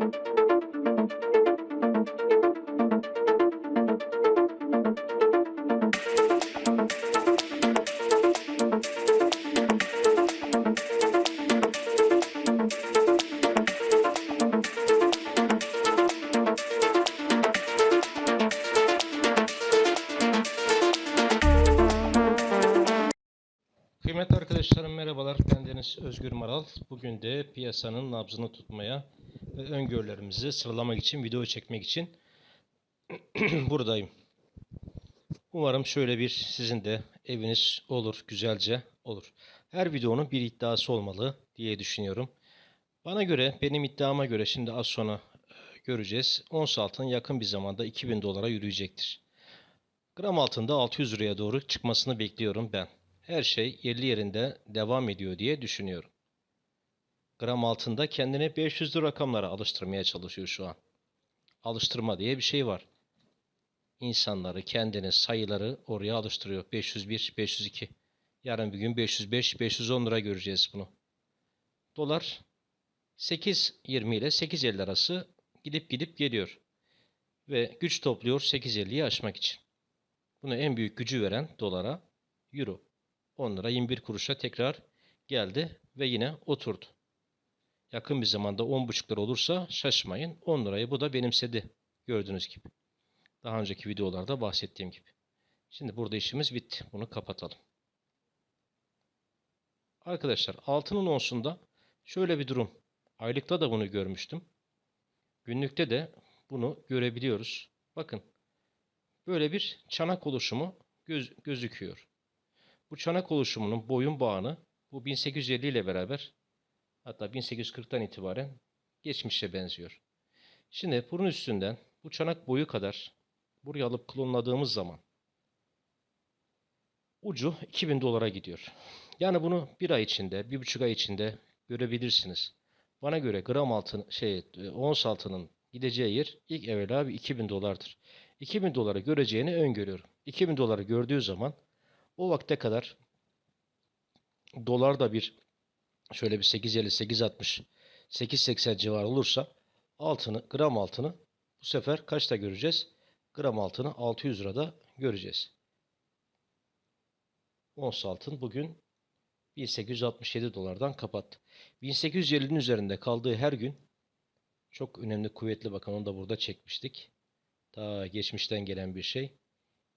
Kıymetli arkadaşlarım merhabalar. Ben Deniz Özgür Maral. Bugün de piyasanın nabzını tutmaya öngörülerimizi sıralamak için, video çekmek için buradayım. Umarım şöyle bir sizin de eviniz olur, güzelce olur. Her videonun bir iddiası olmalı diye düşünüyorum. Bana göre, benim iddiama göre şimdi az sonra e, göreceğiz. Ons altın yakın bir zamanda 2000 dolara yürüyecektir. Gram altında 600 liraya doğru çıkmasını bekliyorum ben her şey yerli yerinde devam ediyor diye düşünüyorum. Gram altında kendine 500'lü rakamlara alıştırmaya çalışıyor şu an. Alıştırma diye bir şey var. İnsanları, kendini, sayıları oraya alıştırıyor. 501, 502. Yarın bir gün 505, 510 lira göreceğiz bunu. Dolar 8.20 ile 8.50 arası gidip gidip geliyor. Ve güç topluyor 8.50'yi aşmak için. Buna en büyük gücü veren dolara euro. 10 lira 21 kuruşa tekrar geldi ve yine oturdu. Yakın bir zamanda 10,5 lira olursa şaşmayın. 10 lirayı bu da benimsedi. Gördüğünüz gibi. Daha önceki videolarda bahsettiğim gibi. Şimdi burada işimiz bitti. Bunu kapatalım. Arkadaşlar altının onsunda şöyle bir durum. Aylıkta da bunu görmüştüm. Günlükte de bunu görebiliyoruz. Bakın. Böyle bir çanak oluşumu göz, gözüküyor. Bu çanak oluşumunun boyun bağını bu 1850 ile beraber hatta 1840'tan itibaren geçmişe benziyor. Şimdi bunun üstünden bu çanak boyu kadar buraya alıp klonladığımız zaman ucu 2000 dolara gidiyor. Yani bunu bir ay içinde, bir buçuk ay içinde görebilirsiniz. Bana göre gram altın, şey, ons altının gideceği yer ilk evvela bir 2000 dolardır. 2000 doları göreceğini öngörüyorum. 2000 doları gördüğü zaman o vakte kadar dolar da bir şöyle bir 8.50, 8.60, 8.80 civarı olursa altını, gram altını bu sefer kaçta göreceğiz? Gram altını 600 lirada göreceğiz. Ons altın bugün 1867 dolardan kapattı. 1850'nin üzerinde kaldığı her gün çok önemli kuvvetli bakın onu da burada çekmiştik. Ta geçmişten gelen bir şey.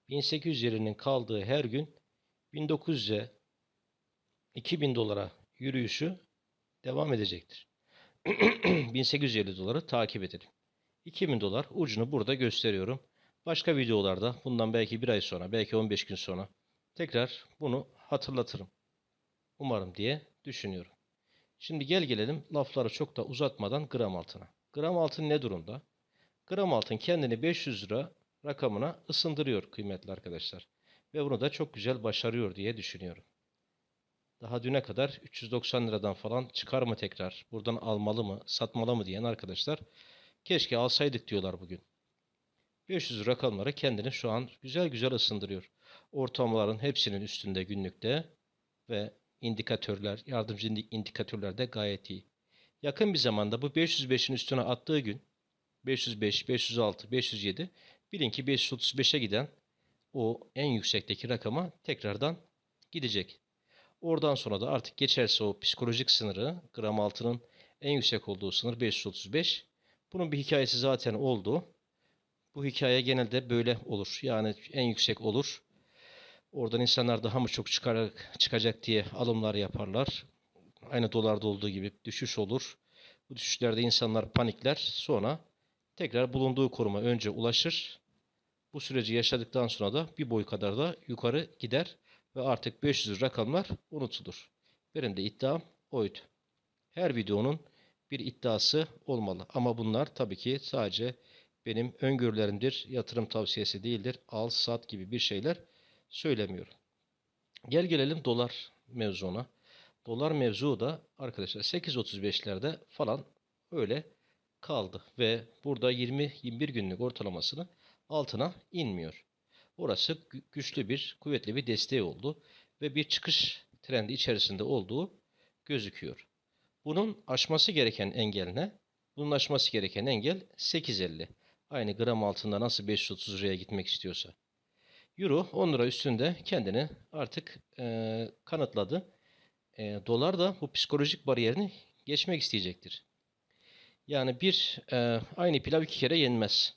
1850'nin kaldığı her gün 1900'e 2000 dolara yürüyüşü devam edecektir. 1850 doları takip edelim. 2000 dolar ucunu burada gösteriyorum. Başka videolarda bundan belki bir ay sonra, belki 15 gün sonra tekrar bunu hatırlatırım. Umarım diye düşünüyorum. Şimdi gel gelelim lafları çok da uzatmadan gram altına. Gram altın ne durumda? Gram altın kendini 500 lira rakamına ısındırıyor kıymetli arkadaşlar. Ve bunu da çok güzel başarıyor diye düşünüyorum. Daha düne kadar 390 liradan falan çıkar mı tekrar? Buradan almalı mı, satmalı mı diyen arkadaşlar keşke alsaydık diyorlar bugün. 500 rakamları kendini şu an güzel güzel ısındırıyor. Ortamların hepsinin üstünde günlükte ve indikatörler, yardımcı indikatörler de gayet iyi. Yakın bir zamanda bu 505'in üstüne attığı gün 505, 506, 507 bilin ki 535'e giden o en yüksekteki rakama tekrardan gidecek. Oradan sonra da artık geçerse o psikolojik sınırı gram altının en yüksek olduğu sınır 535. Bunun bir hikayesi zaten oldu. Bu hikaye genelde böyle olur. Yani en yüksek olur. Oradan insanlar daha mı çok çıkarak, çıkacak diye alımlar yaparlar. Aynı dolarda olduğu gibi düşüş olur. Bu düşüşlerde insanlar panikler. Sonra tekrar bulunduğu koruma önce ulaşır. Bu süreci yaşadıktan sonra da bir boy kadar da yukarı gider ve artık 500 rakamlar unutulur. Benim de iddiam oydu. Her videonun bir iddiası olmalı. Ama bunlar tabii ki sadece benim öngörülerimdir. Yatırım tavsiyesi değildir. Al, sat gibi bir şeyler söylemiyorum. Gel gelelim dolar mevzuna. Dolar mevzu da arkadaşlar 8.35'lerde falan öyle kaldı. Ve burada 20-21 günlük ortalamasını altına inmiyor. Orası güçlü bir, kuvvetli bir desteği oldu ve bir çıkış trendi içerisinde olduğu gözüküyor. Bunun aşması gereken engel ne? Bunun aşması gereken engel 8.50. Aynı gram altında nasıl 530 liraya gitmek istiyorsa. Euro 10 lira üstünde kendini artık e, kanıtladı. E, dolar da bu psikolojik bariyerini geçmek isteyecektir. Yani bir e, aynı pilav iki kere yenmez.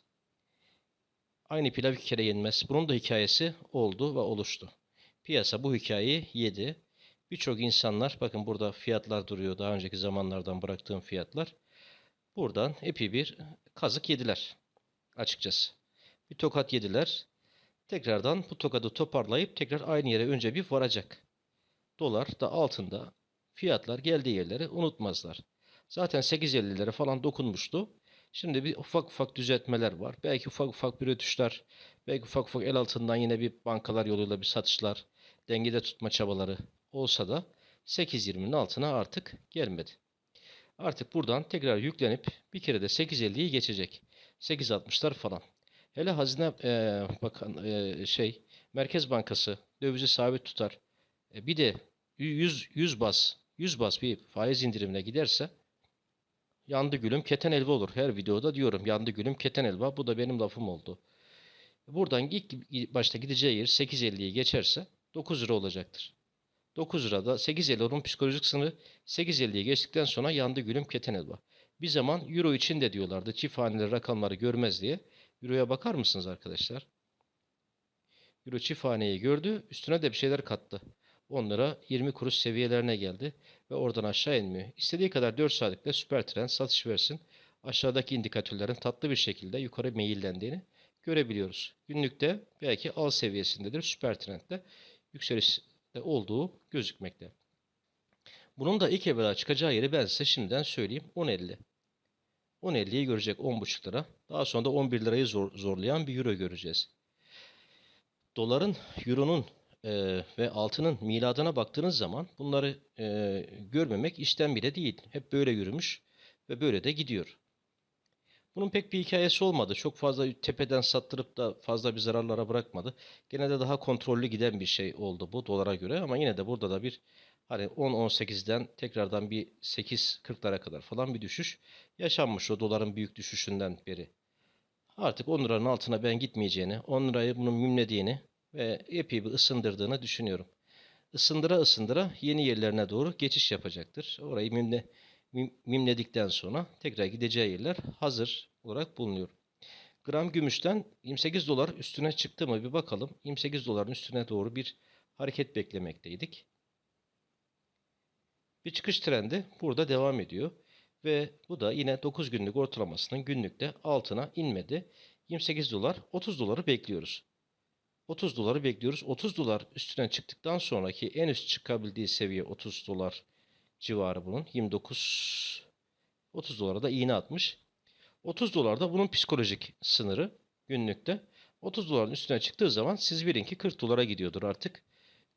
Aynı pilav iki kere yenmez. Bunun da hikayesi oldu ve oluştu. Piyasa bu hikayeyi yedi. Birçok insanlar, bakın burada fiyatlar duruyor. Daha önceki zamanlardan bıraktığım fiyatlar. Buradan epey bir kazık yediler. Açıkçası. Bir tokat yediler. Tekrardan bu tokadı toparlayıp tekrar aynı yere önce bir varacak. Dolar da altında fiyatlar geldiği yerleri unutmazlar. Zaten 8.50'lere falan dokunmuştu. Şimdi bir ufak ufak düzeltmeler var. Belki ufak ufak bir ötüşler, belki ufak ufak el altından yine bir bankalar yoluyla bir satışlar, dengede tutma çabaları olsa da 8.20'nin altına artık gelmedi. Artık buradan tekrar yüklenip bir kere de 8.50'yi geçecek. 8.60'lar falan. Hele Hazine e, Bakan e, şey Merkez Bankası dövizi sabit tutar. E, bir de 100 100 bas 100 bas bir faiz indirimine giderse yandı gülüm keten elva olur. Her videoda diyorum yandı gülüm keten elva. Bu da benim lafım oldu. Buradan ilk başta gideceği yer 8.50'yi geçerse 9 lira olacaktır. 9 lirada 8.50 onun psikolojik sınırı 8.50'yi geçtikten sonra yandı gülüm keten elva. Bir zaman euro için de diyorlardı çift haneli rakamları görmez diye. Euro'ya bakar mısınız arkadaşlar? Euro çift haneyi gördü. Üstüne de bir şeyler kattı. 10 lira 20 kuruş seviyelerine geldi. Ve oradan aşağı inmiyor. İstediği kadar 4 saatlikte süper trend satış versin. Aşağıdaki indikatörlerin tatlı bir şekilde yukarı meyillendiğini görebiliyoruz. Günlükte belki al seviyesindedir. Süper trendde yükselişte olduğu gözükmekte. Bunun da ilk evvela çıkacağı yeri ben size şimdiden söyleyeyim. 10.50. 10.50'yi görecek 10.5 lira. Daha sonra da 11 lirayı zor, zorlayan bir euro göreceğiz. Doların, euronun e, ve altının miladına baktığınız zaman bunları e, görmemek işten bile değil. Hep böyle yürümüş ve böyle de gidiyor. Bunun pek bir hikayesi olmadı. Çok fazla tepeden sattırıp da fazla bir zararlara bırakmadı. Genelde daha kontrollü giden bir şey oldu bu dolara göre ama yine de burada da bir hani 10-18'den tekrardan bir 8-40'lara kadar falan bir düşüş yaşanmış o doların büyük düşüşünden beri. Artık 10 liranın altına ben gitmeyeceğini, 10 lirayı bunun mümlediğini ve epey bir ısındırdığını düşünüyorum. Isındıra ısındıra yeni yerlerine doğru geçiş yapacaktır. Orayı mimle, mim, mimledikten sonra tekrar gideceği yerler hazır olarak bulunuyor. Gram gümüşten 28 dolar üstüne çıktı mı bir bakalım. 28 doların üstüne doğru bir hareket beklemekteydik. Bir çıkış trendi burada devam ediyor. Ve bu da yine 9 günlük ortalamasının günlükte altına inmedi. 28 dolar 30 doları bekliyoruz. 30 doları bekliyoruz. 30 dolar üstüne çıktıktan sonraki en üst çıkabildiği seviye 30 dolar civarı bunun. 29 30 dolara da iğne atmış. 30 dolar da bunun psikolojik sınırı günlükte. 30 doların üstüne çıktığı zaman siz bilin ki 40 dolara gidiyordur artık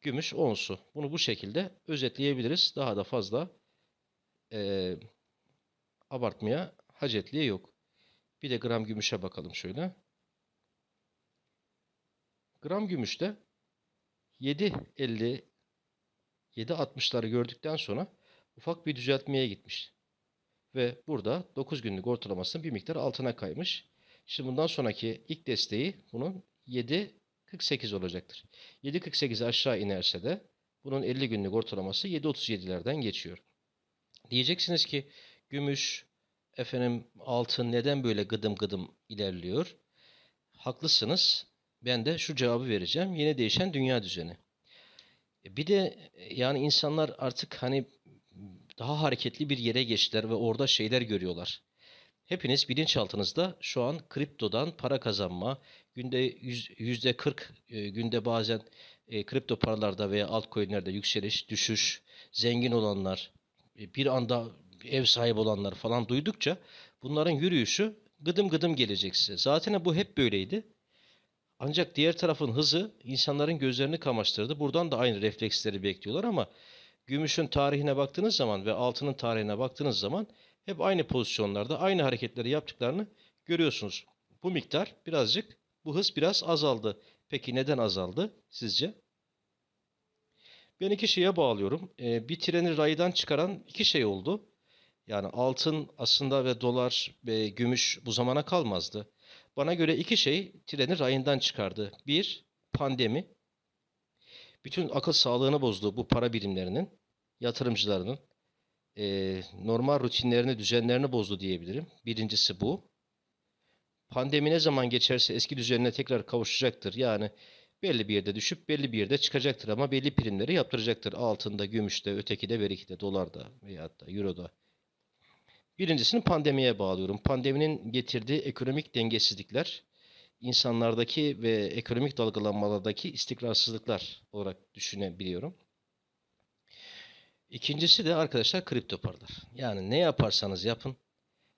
gümüş onsu. Bunu bu şekilde özetleyebiliriz. Daha da fazla e, abartmaya hacetliği yok. Bir de gram gümüşe bakalım şöyle. Gram gümüşte 7.50 7.60'ları gördükten sonra ufak bir düzeltmeye gitmiş. Ve burada 9 günlük ortalamasının bir miktar altına kaymış. Şimdi bundan sonraki ilk desteği bunun 7.48 olacaktır. 7.48 aşağı inerse de bunun 50 günlük ortalaması 7.37'lerden geçiyor. Diyeceksiniz ki gümüş, efendim altın neden böyle gıdım gıdım ilerliyor? Haklısınız. Ben de şu cevabı vereceğim. Yeni değişen dünya düzeni. E, Bir de e, yani insanlar artık hani daha hareketli bir yere geçtiler ve orada şeyler görüyorlar. Hepiniz bilinçaltınızda şu an kriptodan para kazanma, günde yüz- yüzde 40, e, günde bazen kripto paralarda veya altcoin'lerde yükseliş, düşüş, zengin olanlar, bir anda ev sahibi olanlar falan duydukça bunların yürüyüşü gıdım gıdım gelecek size. Zaten bu hep böyleydi. Ancak diğer tarafın hızı insanların gözlerini kamaştırdı. Buradan da aynı refleksleri bekliyorlar ama gümüşün tarihine baktığınız zaman ve altının tarihine baktığınız zaman hep aynı pozisyonlarda aynı hareketleri yaptıklarını görüyorsunuz. Bu miktar birazcık, bu hız biraz azaldı. Peki neden azaldı sizce? Ben iki şeye bağlıyorum. Ee, bir treni raydan çıkaran iki şey oldu. Yani altın aslında ve dolar ve gümüş bu zamana kalmazdı. Bana göre iki şey treni rayından çıkardı. Bir, pandemi. Bütün akıl sağlığını bozdu bu para birimlerinin, yatırımcılarının. eee, normal rutinlerini, düzenlerini bozdu diyebilirim. Birincisi bu. Pandemi ne zaman geçerse eski düzenine tekrar kavuşacaktır. Yani belli bir yerde düşüp belli bir yerde çıkacaktır ama belli primleri yaptıracaktır. Altında, gümüşte, öteki de, beriki de, dolarda veyahut da euroda. Birincisini pandemiye bağlıyorum. Pandeminin getirdiği ekonomik dengesizlikler, insanlardaki ve ekonomik dalgalanmalardaki istikrarsızlıklar olarak düşünebiliyorum. İkincisi de arkadaşlar kripto paralar. Yani ne yaparsanız yapın,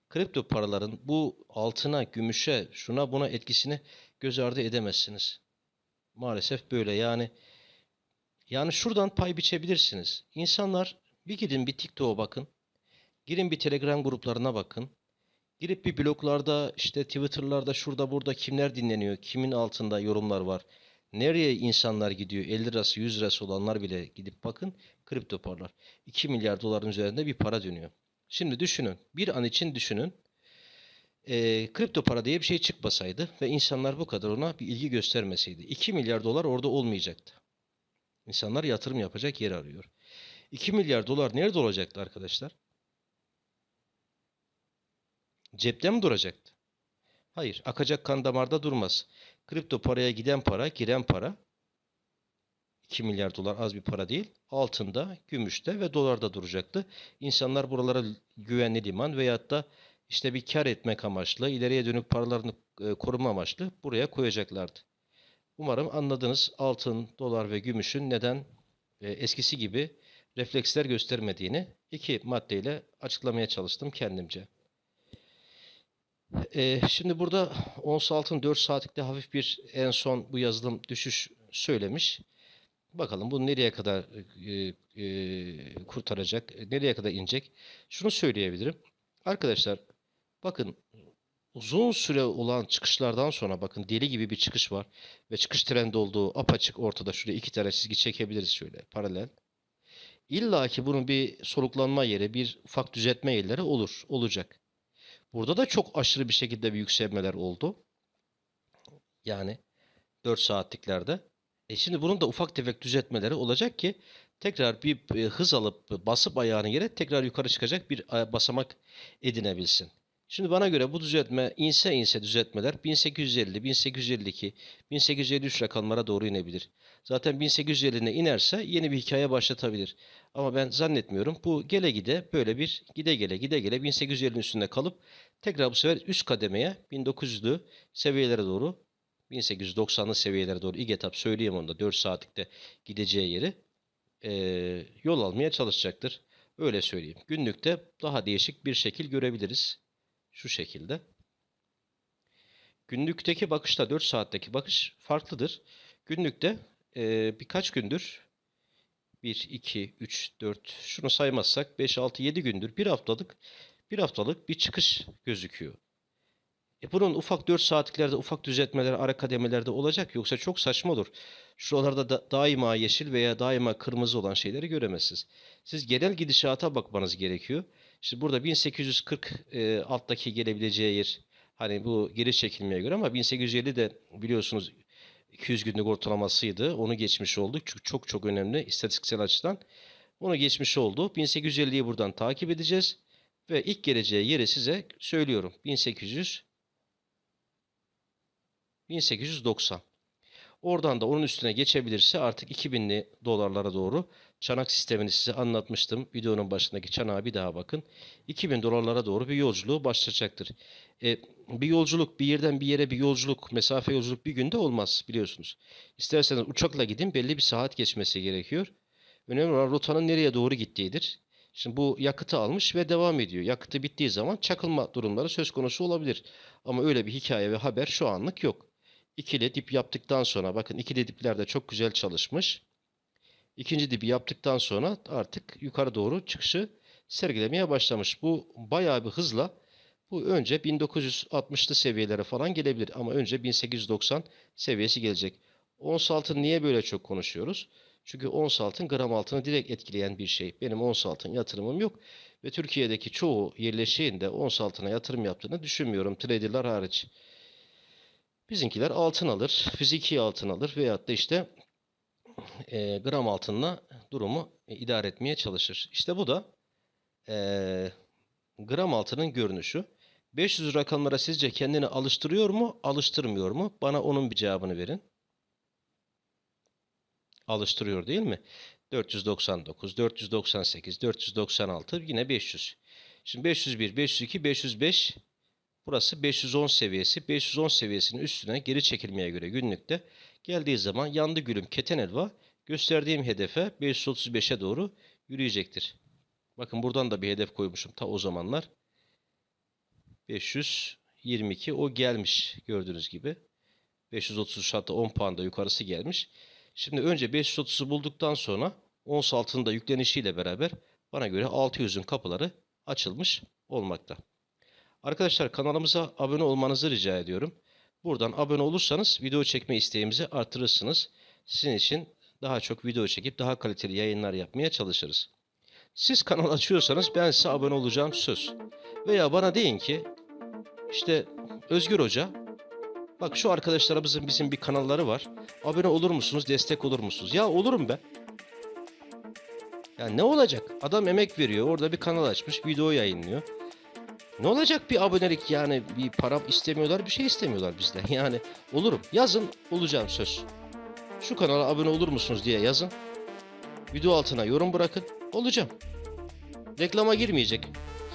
kripto paraların bu altına, gümüşe, şuna buna etkisini göz ardı edemezsiniz. Maalesef böyle yani. Yani şuradan pay biçebilirsiniz. İnsanlar bir gidin bir TikTok'a bakın. Girin bir Telegram gruplarına bakın. Girip bir bloglarda işte Twitter'larda şurada burada kimler dinleniyor, kimin altında yorumlar var. Nereye insanlar gidiyor? 50 lirası 100 lirası olanlar bile gidip bakın kripto paralar. 2 milyar doların üzerinde bir para dönüyor. Şimdi düşünün bir an için düşünün. Eee, kripto para diye bir şey çıkmasaydı ve insanlar bu kadar ona bir ilgi göstermeseydi. 2 milyar dolar orada olmayacaktı. İnsanlar yatırım yapacak yer arıyor. 2 milyar dolar nerede olacaktı arkadaşlar? Cepte mi duracaktı? Hayır, akacak kan damarda durmaz. Kripto paraya giden para, giren para 2 milyar dolar az bir para değil. Altında, gümüşte ve dolarda duracaktı. İnsanlar buralara güvenli liman veyahut da işte bir kar etmek amaçlı, ileriye dönük paralarını e, koruma amaçlı buraya koyacaklardı. Umarım anladınız altın, dolar ve gümüşün neden e, eskisi gibi refleksler göstermediğini iki maddeyle açıklamaya çalıştım kendimce. E, şimdi burada ons altın 4 saatlikte hafif bir en son bu yazılım düşüş söylemiş. Bakalım bu nereye kadar e, e, kurtaracak, nereye kadar inecek? Şunu söyleyebilirim. Arkadaşlar bakın uzun süre olan çıkışlardan sonra bakın deli gibi bir çıkış var ve çıkış trendi olduğu apaçık ortada şuraya iki tane çizgi çekebiliriz şöyle paralel. İlla ki bunun bir soluklanma yeri, bir ufak düzeltme yerleri olur, olacak. Burada da çok aşırı bir şekilde bir yükselmeler oldu. Yani 4 saatliklerde. E şimdi bunun da ufak tefek düzeltmeleri olacak ki tekrar bir e, hız alıp basıp ayağını yere tekrar yukarı çıkacak bir e, basamak edinebilsin. Şimdi bana göre bu düzeltme inse inse düzeltmeler 1850, 1852, 1853 rakamlara doğru inebilir. Zaten 1850'ne inerse yeni bir hikaye başlatabilir. Ama ben zannetmiyorum. Bu gele gide böyle bir gide gele gide gele 1850'nin üstünde kalıp tekrar bu sefer üst kademeye 1900'lü seviyelere doğru 1890'lı seviyelere doğru ilk etap söyleyeyim onu da 4 saatlikte gideceği yeri eee, yol almaya çalışacaktır. Öyle söyleyeyim. Günlükte daha değişik bir şekil görebiliriz. Şu şekilde. Günlükteki bakışta 4 saatteki bakış farklıdır. Günlükte eee, birkaç gündür 1, 2, 3, 4 şunu saymazsak 5, 6, 7 gündür bir haftalık bir haftalık bir çıkış gözüküyor. E bunun ufak 4 saatliklerde ufak düzeltmeler ara kademelerde olacak yoksa çok saçma olur. Şuralarda da daima yeşil veya daima kırmızı olan şeyleri göremezsiniz. Siz genel gidişata bakmanız gerekiyor. İşte burada 1840 e, alttaki gelebileceği yer hani bu geri çekilmeye göre ama 1850 de biliyorsunuz 200 günlük ortalamasıydı. Onu geçmiş olduk. Çünkü çok çok önemli istatistiksel açıdan. Onu geçmiş oldu. 1850'yi buradan takip edeceğiz. Ve ilk geleceği yeri size söylüyorum. 1800 1890. Oradan da onun üstüne geçebilirse artık 2000'li dolarlara doğru çanak sistemini size anlatmıştım. Videonun başındaki çanağa bir daha bakın. 2000 dolarlara doğru bir yolculuğu başlayacaktır. E, bir yolculuk bir yerden bir yere bir yolculuk mesafe yolculuk bir günde olmaz biliyorsunuz. İsterseniz uçakla gidin belli bir saat geçmesi gerekiyor. Önemli olan rotanın nereye doğru gittiğidir. Şimdi bu yakıtı almış ve devam ediyor. Yakıtı bittiği zaman çakılma durumları söz konusu olabilir. Ama öyle bir hikaye ve haber şu anlık yok. İkili dip yaptıktan sonra bakın ikili dipler de çok güzel çalışmış. İkinci dibi yaptıktan sonra artık yukarı doğru çıkışı sergilemeye başlamış. Bu bayağı bir hızla bu önce 1960'lı seviyelere falan gelebilir ama önce 1890 seviyesi gelecek. Ons altın niye böyle çok konuşuyoruz? Çünkü ons altın gram altını direkt etkileyen bir şey. Benim ons altın yatırımım yok. Ve Türkiye'deki çoğu yerleşiğin de ons altına yatırım yaptığını düşünmüyorum. Traderlar hariç. Bizimkiler altın alır, fiziki altın alır veyahut da işte e, gram altınla durumu e, idare etmeye çalışır. İşte bu da e, gram altının görünüşü. 500 rakamlara sizce kendini alıştırıyor mu, alıştırmıyor mu? Bana onun bir cevabını verin. Alıştırıyor değil mi? 499, 498, 496 yine 500. Şimdi 501, 502, 505 burası 510 seviyesi. 510 seviyesinin üstüne geri çekilmeye göre günlükte geldiği zaman yandı gülüm keten elva gösterdiğim hedefe 535'e doğru yürüyecektir. Bakın buradan da bir hedef koymuşum ta o zamanlar. 522 o gelmiş gördüğünüz gibi. 530 hatta 10 puanda yukarısı gelmiş. Şimdi önce 530'u bulduktan sonra ons altının da yüklenişiyle beraber bana göre 600'ün kapıları açılmış olmakta. Arkadaşlar kanalımıza abone olmanızı rica ediyorum. Buradan abone olursanız video çekme isteğimizi artırırsınız. Sizin için daha çok video çekip daha kaliteli yayınlar yapmaya çalışırız. Siz kanal açıyorsanız ben size abone olacağım söz. Veya bana deyin ki işte Özgür Hoca bak şu arkadaşlarımızın bizim bir kanalları var. Abone olur musunuz? Destek olur musunuz? Ya olurum ben. Ya ne olacak? Adam emek veriyor. Orada bir kanal açmış. Video yayınlıyor. Ne olacak bir abonelik yani? Bir para istemiyorlar bir şey istemiyorlar bizden. Yani olurum yazın olacağım söz. Şu kanala abone olur musunuz diye yazın. Video altına yorum bırakın. Olacağım. Reklama girmeyecek.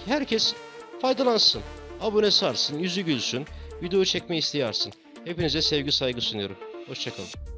Herkes faydalansın. Abone sarsın yüzü gülsün video çekme isteği arsın hepinize sevgi saygı sunuyorum. Hoşçakalın